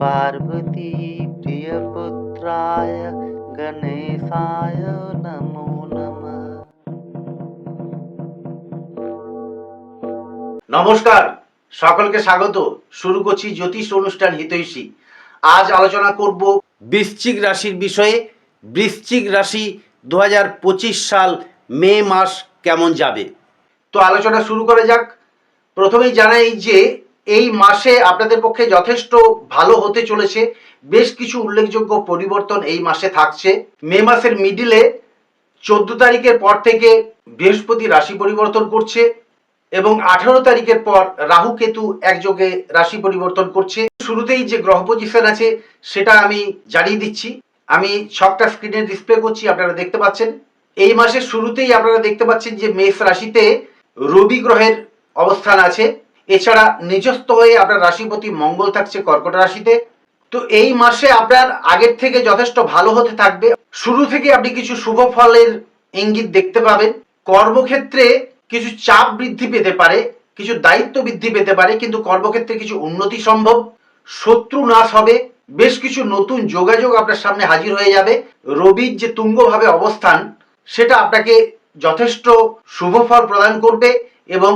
पार्वती प्रियपुत्राय गणेशाय नमो नमः নমস্কার সকলকে স্বাগত শুরু করছি জ্যোতিষ অনুষ্ঠান হিতৈষী আজ আলোচনা করব বৃশ্চিক রাশির বিষয়ে বৃশ্চিক রাশি দু সাল মে মাস কেমন যাবে তো আলোচনা শুরু করা যাক প্রথমেই জানাই যে এই মাসে আপনাদের পক্ষে যথেষ্ট ভালো হতে চলেছে। বেশ কিছু উল্লেখযোগ্য পরিবর্তন এই মাসে থাকছে। মে মাসের মিডিলে চোদ্দ তারিখের পর থেকে বৃহস্পতি রাশি পরিবর্তন করছে এবং আঠারো তারিখের পর রাহু কেতু একযোগে রাশি পরিবর্তন করছে। শুরুতেই যে গ্রহ পজিশন আছে, সেটা আমি জানিয়ে দিচ্ছি। আমি ছকটা স্ক্রিনে ডিসপ্লে করছি, আপনারা দেখতে পাচ্ছেন। এই মাসের শুরুতেই আপনারা দেখতে পাচ্ছেন যে মেষ রাশিতে রবি গ্রহের অবস্থান আছে। এছাড়া নিজস্ব হয়ে আপনার রাশিপতি মঙ্গল থাকছে কর্কট রাশিতে। তো এই মাসে আপনার আগের থেকে যথেষ্ট ভালো হতে থাকবে। শুরু থেকে আপনি কিছু শুভ ফলের ইঙ্গিত দেখতে পাবেন। কর্মক্ষেত্রে কিছু চাপ বৃদ্ধি পেতে পারে, কিছু দায়িত্ব বৃদ্ধি পেতে পারে, কিন্তু কর্মক্ষেত্রে কিছু উন্নতি সম্ভব। শত্রু নাশ হবে, বেশ কিছু নতুন যোগাযোগ আপনার সামনে হাজির হয়ে যাবে। রবির যে তুঙ্গভাবে অবস্থান, সেটা আপনাকে যথেষ্ট শুভ ফল প্রদান করবে এবং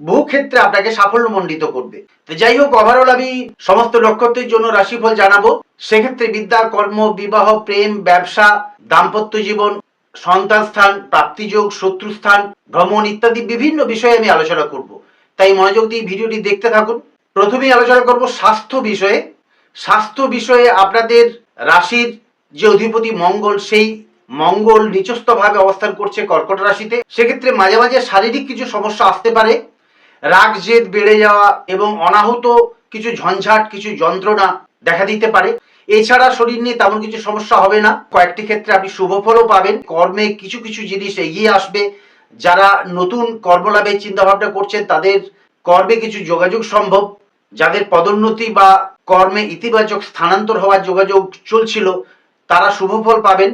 বহু ক্ষেত্রে আপনাকে সাফল্যমণ্ডিত করবে। তো যাই হোক ওভারঅল আমি সমস্ত নক্ষত্রের জন্য রাশিফল জানাব। সেক্ষেত্রে বিদ্যা, কর্ম, বিবাহ, প্রেম, ব্যবসা, দাম্পত্য জীবন, সন্তান স্থান, প্রাপ্তিযোগ শত্রুস্থান ভ্রমণ ইত্যাদি বিভিন্ন বিষয়ে আমি আলোচনা করব। তাই মনোযোগ দিয়ে ভিডিওটি দেখতে থাকুন। প্রথমেই আলোচনা করব স্বাস্থ্য বিষয়ে। স্বাস্থ্য বিষয়ে আপনাদের রাশির যে অধিপতি মঙ্গল, সেই মঙ্গল নিচস্থভাবে অবস্থান করছে কর্কট রাশিতে। সেক্ষেত্রে মাঝে মাঝে শারীরিক কিছু সমস্যা আসতে পারে। রাগ জেদ বেড়ে যাওয়া এবং অনাহত কিছু ঝঞ্ঝাট, কিছু যন্ত্রণা দেখা দিতে পারে। এছাড়া শরীর নিয়ে তেমন কিছু সমস্যা হবে না। কয়েকটি ক্ষেত্রে আপনি শুভ ফলও পাবেন। কর্মে কিছু কিছু জিনিস এগিয়ে আসবে। যারা নতুন কর্মলাভের চিন্তা ভাবনা করছেন, তাদের কর্মে কিছু যোগাযোগ সম্ভব। যাদের পদোন্নতি বা কর্মে ইতিবাচক স্থানান্তর হওয়ার যোগাযোগ চলছিল, তারা শুভ ফল পাবেন।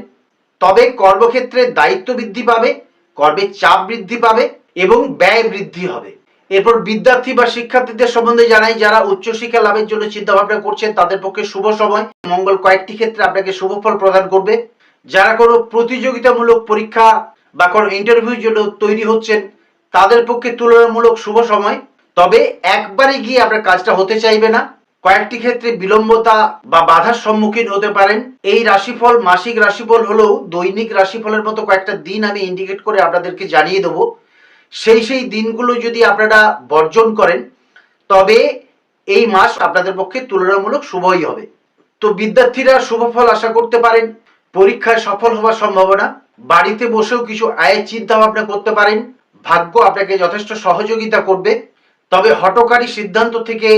তবে কর্মক্ষেত্রে দায়িত্ব বৃদ্ধি পাবে কর্মের চাপ বৃদ্ধি পাবে এবং ব্যয় বৃদ্ধি হবে। এরপর বিদ্যার্থী বা শিক্ষার্থীদের সম্বন্ধে জানাই, যারা উচ্চশিক্ষা লাভের জন্য চিন্তা ভাবনা করছেন, তাদের পক্ষে শুভ সময়। মঙ্গল কয়েকটি ক্ষেত্রে আপনাকে শুভ ফল প্রদান করবে। যারা কোনো প্রতিযোগিতামূলক পরীক্ষা বা কোনো ইন্টারভিউর জন্য তৈরি হচ্ছেন, তাদের পক্ষে তুলনামূলক শুভ সময়। তবে একবারে গিয়ে আপনার কাজটা হতে চাইবে না। কয়েকটি ক্ষেত্রে বিলম্বতা বা বাধার সম্মুখীন হতে পারেন। এই রাশিফল মাসিক রাশিফল হলেও দৈনিক রাশিফলের মতো কয়েকটা দিন আমি ইন্ডিকেট করে আপনাদেরকে জানিয়ে দেবো। সেই সেই দিনগুলো যদি আপনারা বর্জন করেন, তবে এই মাস আপনাদের পক্ষে তুলনামূলক শুভই হবে। তো বিদ্যার্থীরা শুভ ফল আশা করতে পারেন, পরীক্ষায় সফল হওয়ার সম্ভাবনা, বাড়িতে বসেও কিছু আয়ের চিন্তা ভাবনা করতে পারেন, ভাগ্য আপনাকে যথেষ্ট সহযোগিতা করবে, তবে হটকারী সিদ্ধান্ত থেকে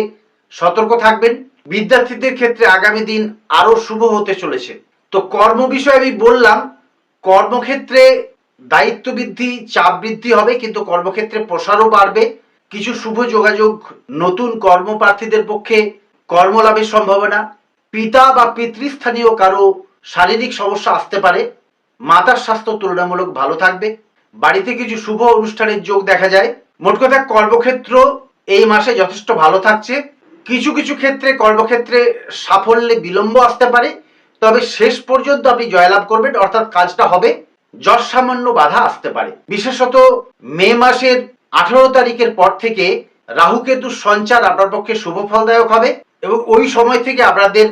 সতর্ক থাকবেন। বিদ্যার্থীদের ক্ষেত্রে আগামী দিন আরও শুভ হতে চলেছে। তো কর্ম বিষয়ে আমি বললাম, কর্মক্ষেত্রে দায়িত্ব বৃদ্ধি চাপ বৃদ্ধি হবে, কিন্তু কর্মক্ষেত্রে প্রসারও বাড়বে। কিছু শুভ যোগাযোগ, নতুন কর্মপ্রার্থীদের পক্ষে কর্মলাভের সম্ভাবনা। পিতা বা পিতৃস্থানীয় কারও শারীরিক সমস্যা আসতে পারে। মাতার স্বাস্থ্য তুলনামূলক ভালো থাকবে। বাড়িতে কিছু শুভ অনুষ্ঠানের যোগ দেখা যায়। মোট কথা, কর্মক্ষেত্র এই মাসে যথেষ্ট ভালো থাকছে। কিছু কিছু ক্ষেত্রে কর্মক্ষেত্রে সাফল্যে বিলম্ব আসতে পারে। তবে শেষ পর্যন্ত আপনি জয়লাভ করবেন, অর্থাৎ কাজটা হবে। যশ সামান্য বাধা আসতে পারে। বিশেষত মে মাসের আঠারো তারিখের পর থেকে রাহু কেতুর সঞ্চার আপনার পক্ষে শুভ ফলদায়ক হবে এবং ওই সময় থেকে আপনাদের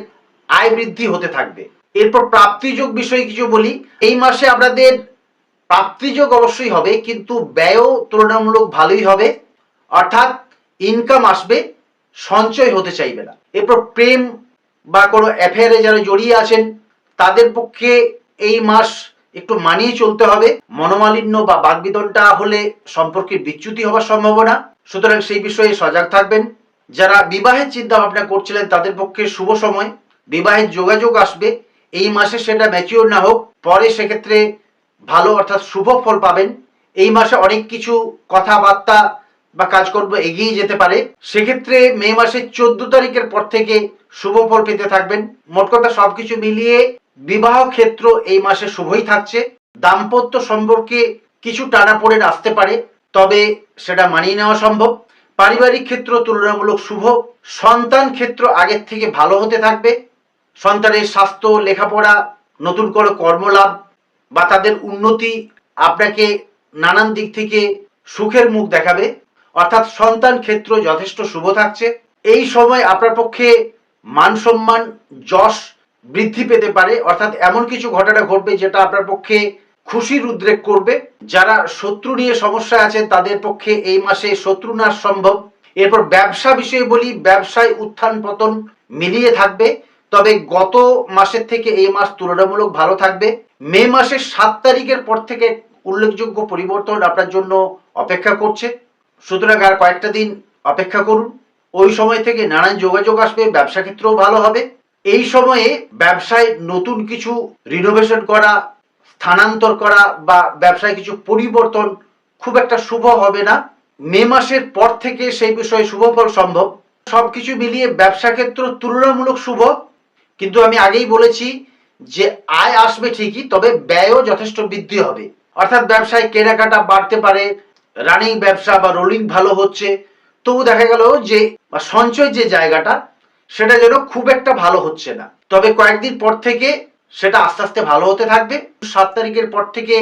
আয় বৃদ্ধি হতে থাকবে। এরপর প্রাপ্তিযোগ বিষয়ে কিছু বলি। এই মাসে আপনাদের প্রাপ্তিযোগ অবশ্যই হবে, কিন্তু ব্যয়ও তুলনামূলক ভালোই হবে। অর্থাৎ ইনকাম আসবে, সঞ্চয় হতে চাইবে না। এরপর প্রেম বা কোনো অ্যাফেয়ারে যারা জড়িয়ে আছেন, তাদের পক্ষে এই মাস একটু মানিয়ে চলতে হবে। মনোমালিন্য বা বাগবিদনটা হলে সম্পর্কের বিচ্যুতি হওয়ার সম্ভাবনা। সুতরাং সেই বিষয়ে সজাগ থাকবেন। যারা বিবাহের চিন্তা ভাবনা করছিলেন, তাদের পক্ষে শুভ সময়। বিবাহের যোগাযোগ আসবে। এই মাসে সেটা ম্যাচিওর না হোক, পরে সেক্ষেত্রে ভালো অর্থাৎ শুভ ফল পাবেন। এই মাসে অনেক কিছু কথাবার্তা বা কাজকর্ম এগিয়ে যেতে পারে। সেক্ষেত্রে মে মাসের চোদ্দ তারিখের পর থেকে শুভ ফল পেতে থাকবেন। মোট কথা সবকিছু মিলিয়ে বিবাহ ক্ষেত্র এই মাসে শুভই থাকছে। দাম্পত্য সম্পর্কে কিছু টানাপোড়েন আসতে পারে, তবে সেটা মানিয়ে নেওয়া সম্ভব। পারিবারিক ক্ষেত্র তুলনামূলক শুভ, সন্তান ক্ষেত্র আগের থেকে ভালো হতে থাকবে। সন্তানের স্বাস্থ্য, লেখাপড়া, নতুন করে কর্মলাভ বা তাদের উন্নতি আপনাকে নানান দিক থেকে সুখের মুখ দেখাবে। অর্থাৎ সন্তান ক্ষেত্র যথেষ্ট শুভ থাকছে। এই সময় আপনার পক্ষে মান সম্মান, যশ বৃদ্ধি পেতে পারে, অর্থাৎ এমন কিছু ঘটনা ঘটবে যেটা আপনার পক্ষে খুশির উদ্রেক করবে। যারা শত্রু নিয়ে সমস্যা আছেন, তাদের পক্ষে এই মাসে শত্রু নাশ সম্ভব। এরপর ব্যবসা বিষয়ে বলি, ব্যবসায় উত্থান পতন মিলিয়ে থাকবে। তবে গত মাসের থেকে এই মাস তুলনামূলক ভালো থাকবে। মে মাসের সাত তারিখের পর থেকে উল্লেখযোগ্য পরিবর্তন আপনার জন্য অপেক্ষা করছে। সুতরাং আর কয়েকটা দিন অপেক্ষা করুন। ওই সময় থেকে নানান যোগাযোগ আসবে, ব্যবসা ক্ষেত্রেও ভালো হবে। এই সময়ে ব্যবসায় নতুন কিছু রিনোভেশন করা, স্থানান্তর করা বা ব্যবসায় কিছু পরিবর্তন খুব একটা শুভ হবে না। মে মাসের পর থেকে সেই বিষয়ে শুভ ফল সম্ভব। সবকিছু মিলিয়ে ব্যবসা ক্ষেত্র তুলনামূলক শুভ। কিন্তু আমি আগেই বলেছি যে আয় আসবে ঠিকই, তবে ব্যয়ও যথেষ্ট বৃদ্ধি হবে। অর্থাৎ ব্যবসায় কেনাকাটা বাড়তে পারে রানিং ব্যবসা বা রোলিং ভালো হচ্ছে। তবু দেখা গেল যে সঞ্চয় যে জায়গাটা সেটা যেন খুব একটা ভালো হচ্ছে না। তবে কয়েকদিন পর থেকে সেটা আস্তে আস্তে ভালো হতে থাকবে। সাত তারিখের পর থেকে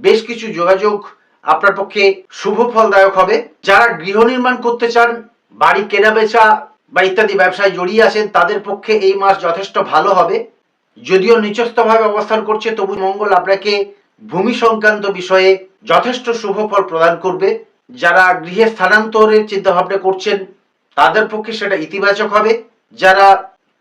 বেশ কিছু যোগাযোগ আপনার পক্ষে শুভ ফলদায়ক হবে। যারা গৃহ নির্মাণ করতে চান, বাড়ি কেনা বেচা বা ইত্যাদি ব্যবসায় জড়িয়ে আছেন, তাদের পক্ষে এই মাস যথেষ্ট ভালো হবে। যদিও নিচস্থভাবে অবস্থান করছে, তবু মঙ্গল আপনাকে ভূমি সংক্রান্ত বিষয়ে যথেষ্ট শুভ ফল প্রদান করবে। যারা গৃহে স্থানান্তরের চিন্তা ভাবনা করছেন, তাদের পক্ষে সেটা ইতিবাচক হবে। যারা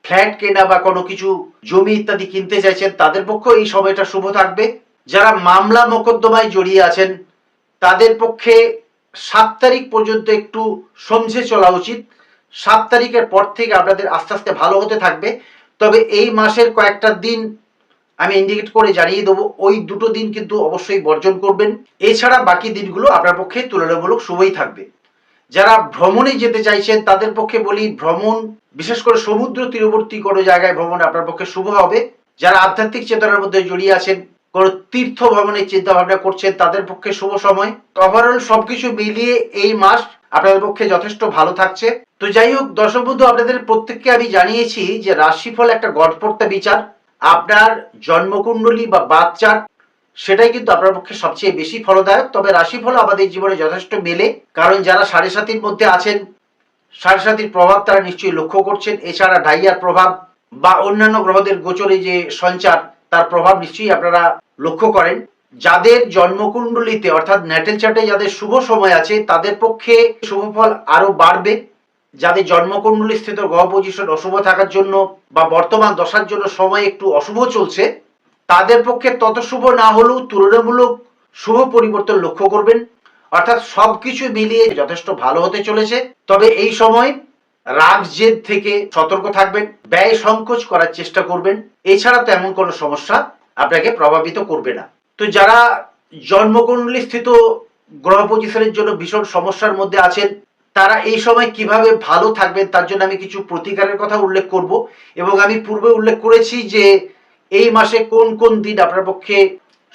ফ্ল্যাট কেনা বা কোনো কিছু, জমি ইত্যাদি কিনতে চাইছেন, তাদের পক্ষে এই সময়টা শুভ থাকবে। যারা মামলা মোকদ্দমায় জড়িয়ে আছেন, তাদের পক্ষে সাত তারিখ পর্যন্ত একটু সমঝে চলা উচিত। সাত তারিখের পর থেকে আপনাদের আস্তে আস্তে ভালো হতে থাকবে। তবে এই মাসের কয়েকটা দিন আমি ইন্ডিকেট করে জানিয়ে দেবো। ওই দুটো দিন কিন্তু অবশ্যই বর্জন করবেন। এছাড়া বাকি দিনগুলো আপনার পক্ষে তুলনামূলক শুভই থাকবে। যারা ভ্রমণে যেতে চাইছেন, তাদের পক্ষে বলি ভ্রমণ, বিশেষ করে সমুদ্র তীরবর্তী কোনো জায়গায় ভ্রমণ আপনার পক্ষে শুভ হবে। যারা আধ্যাত্মিক চেতনার মধ্যে জড়িয়ে আছেন, কোনো তীর্থ ভ্রমণের চিন্তা ভাবনা করছেন, তাদের পক্ষে শুভ সময়। ওভারঅল সবকিছু মিলিয়ে এই মাস আপনাদের পক্ষে যথেষ্ট ভালো থাকছে। তো যাই হোক, দর্শক বন্ধু, আপনাদের প্রত্যেককে আমি জানিয়েছি যে রাশিফল একটা গড়পড়তা বিচার। আপনার জন্মকুণ্ডলী বা বাচ্চার সেটাই কিন্তু আপনার পক্ষে সবচেয়ে বেশি ফলদায়ক। তবে রাশিফল আমাদের জীবনে যথেষ্ট মেলে, কারণ যারা সাড়ে সাতির মধ্যে আছেন, সাড়ে সাতির প্রভাব তারা নিশ্চয়ই লক্ষ্য করছেন। এছাড়া ডাইয়ার প্রভাব বা অন্যান্য গ্রহদের গোচরে যে সঞ্চার, তার প্রভাব নিশ্চয়ই আপনারা লক্ষ্য করেন। যাদের জন্মকুণ্ডলিতে, অর্থাৎ ন্যাটেল চার্টে যাদের শুভ সময় আছে, তাদের পক্ষে শুভ ফল আরও বাড়বে। যাদের জন্মকুণ্ডলী স্থিত গ্রহ পজিশন অশুভ থাকার জন্য বা বর্তমান দশার জন্য সময় একটু অশুভ চলছে তাদের পক্ষে তত শুভ না হলেও তুলনামূলক শুভ পরিবর্তন লক্ষ্য করবেন। অর্থাৎ সবকিছু মিলিয়ে যথেষ্ট ভালো হতে চলেছে। তবে এই সময় রাগ, জেদ থেকে সতর্ক থাকবেন, ব্যয় সংকোচ করার চেষ্টা করবেন। এছাড়া তেমন কোনো সমস্যা আপনাকে প্রভাবিত করবে না। তো যারা জন্মকুণ্ডলী স্থিত গ্রহ পজিশনের জন্য ভীষণ সমস্যার মধ্যে আছেন, তারা এই সময় কীভাবে ভালো থাকবেন তার জন্য আমি কিছু প্রতিকারের কথা উল্লেখ করব। এবং আমি পূর্বে উল্লেখ করেছি যে এই মাসে কোন কোন দিন আপনার পক্ষে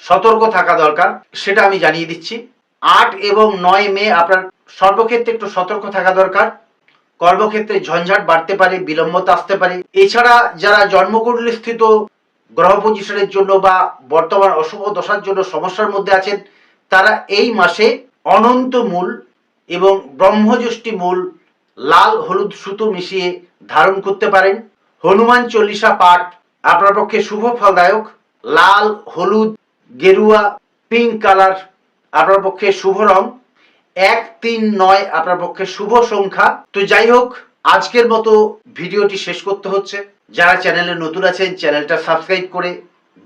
সতর্ক থাকা দরকার সেটা আমি জানিয়ে দিচ্ছি। আট এবং নয় মে আপনার সর্বক্ষেত্রে একটু সতর্ক থাকা দরকার। কর্মক্ষেত্রে ঝঞ্ঝাট বাড়তে পারে, বিলম্বতা আসতে পারে। এছাড়া যারা জন্মকুণ্ডলী স্থিত গ্রহ পজিশনের জন্য বা বর্তমান অশুভ দশার জন্য সমস্যার মধ্যে আছেন, তারা এই মাসে অনন্ত মূল এবং ব্রহ্মযষ্টি মূল লাল হলুদ সুতো মিশিয়ে ধারণ করতে পারেন। হনুমান চল্লিশা পাঠ আপনার পক্ষে শুভ ফলদায়ক, লাল, হলুদ, গেরুয়া পিঙ্ক কালার আপনার পক্ষে শুভ রং, এক, তিন, নয় আপনার পক্ষে শুভ সংখ্যা। তো যাই হোক, আজকের মতো ভিডিওটি শেষ করতে হচ্ছে। যারা চ্যানেলে নতুন আছেন, চ্যানেলটা সাবস্ক্রাইব করে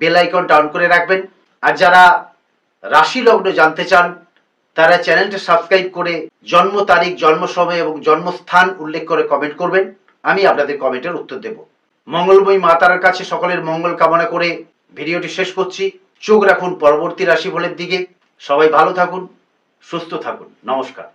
বেল আইকন ডাউন করে রাখবেন। আর যারা রাশি লগ্ন জানতে চান, তারা চ্যানেলটা সাবস্ক্রাইব করে জন্ম তারিখ জন্ম সময় এবং জন্মস্থান উল্লেখ করে কমেন্ট করবেন। আমি আপনাদের কমেন্টের উত্তর দেব। মঙ্গলময়ী মাতার কাছে সকলের মঙ্গল কামনা করে ভিডিওটি শেষ করছি। চোখ রাখুন, পরবর্তী রাশিফলের দিকে। সবাই ভালো থাকুন, সুস্থ থাকুন। নমস্কার।